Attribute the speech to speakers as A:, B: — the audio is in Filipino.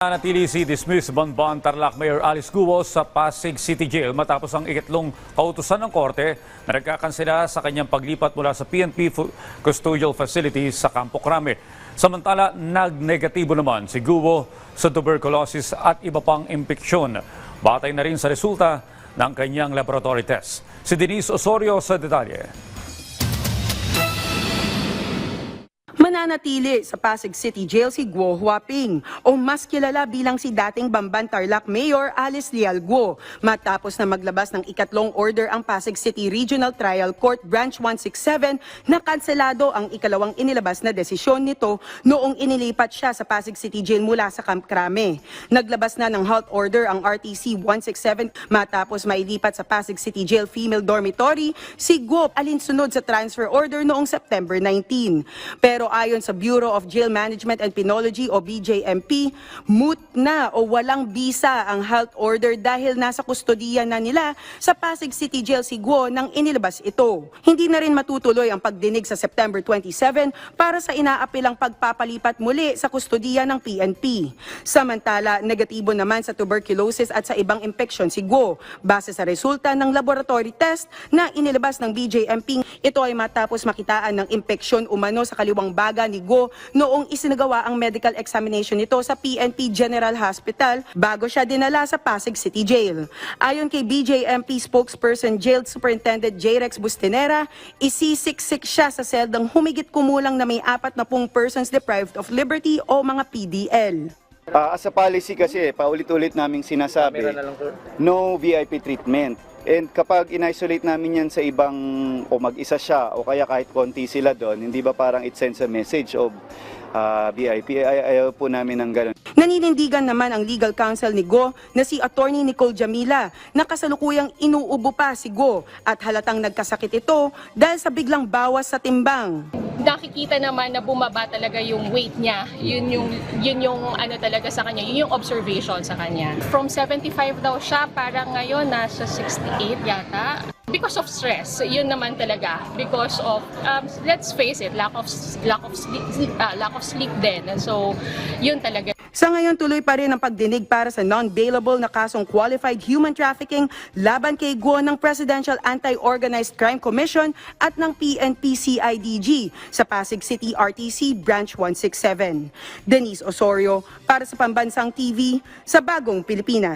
A: Nanatili si dismiss Bonbon Tarlac Mayor Alice Guo sa Pasig City Jail matapos ang ikatlong kautusan ng korte na nagkakansela sa kanyang paglipat mula sa PNP Custodial Facilities sa Campo Crame. Samantala, nagnegatibo naman si Guo sa tuberculosis at iba pang impeksyon. Batay na rin sa resulta ng kanyang laboratory test. Si Denise Osorio sa detalye.
B: Mananatili sa Pasig City Jail si Guo Huaping o mas kilala bilang si dating Bamban Tarlac Mayor Alice Leal Guo matapos na maglabas ng ikatlong order ang Pasig City Regional Trial Court Branch 167 na kanselado ang ikalawang inilabas na desisyon nito noong inilipat siya sa Pasig City Jail mula sa Camp Crame. Naglabas na ng halt order ang RTC 167 matapos mailipat sa Pasig City Jail Female Dormitory si Guo alinsunod sa transfer order noong September 19. Pero ayon sa Bureau of Jail Management and Penology o BJMP, moot na o walang bisa ang halt order dahil nasa kustodiya na nila sa Pasig City Jail si Guo nang inilabas ito. Hindi na rin matutuloy ang pagdinig sa September 27 para sa inaapilang pagpapalipat muli sa kustodiya ng PNP. Samantala, negatibo naman sa tuberculosis at sa ibang impeksyon si Guo base sa resulta ng laboratory test na inilabas ng BJMP. Ito ay matapos makitaan ng impeksyon umano sa kaliwang baga ni Go noong isinagawa ang medical examination nito sa PNP General Hospital bago siya dinala sa Pasig City Jail. Ayon kay BJMP spokesperson Jail Superintendent J. Rex Bustinera, isisiksik siya sa seldang humigit kumulang na may apat na pung persons deprived of liberty o mga PDL.
C: Ah, as a policy kasi, paulit-ulit naming sinasabi, no VIP treatment. And kapag in-isolate namin yan sa ibang, o mag-isa siya, o kaya kahit konti sila doon, hindi ba parang it sends a message of ah, VIP? Ay, ayaw po namin ng ganun.
B: Naninindigan naman ang legal counsel ni Go na si Attorney Nicole Jamila na kasalukuyang inuubo pa si Go at halatang nagkasakit ito dahil sa biglang bawas sa timbang.
D: nakikita naman na bumaba talaga yung weight niya. Yun yung yun yung ano talaga sa kanya, yun yung observation sa kanya. From 75 daw siya, parang ngayon nasa 68 yata. Because of stress, yun naman talaga. Because of um, let's face it, lack of lack of sleep, ah, lack of sleep din. So, yun talaga.
B: Sa ngayon tuloy pa rin ang pagdinig para sa non-bailable na kasong qualified human trafficking laban kay Guo ng Presidential Anti-Organized Crime Commission at ng PNP-CIDG sa Pasig City RTC Branch 167. Denise Osorio para sa Pambansang TV sa Bagong Pilipinas.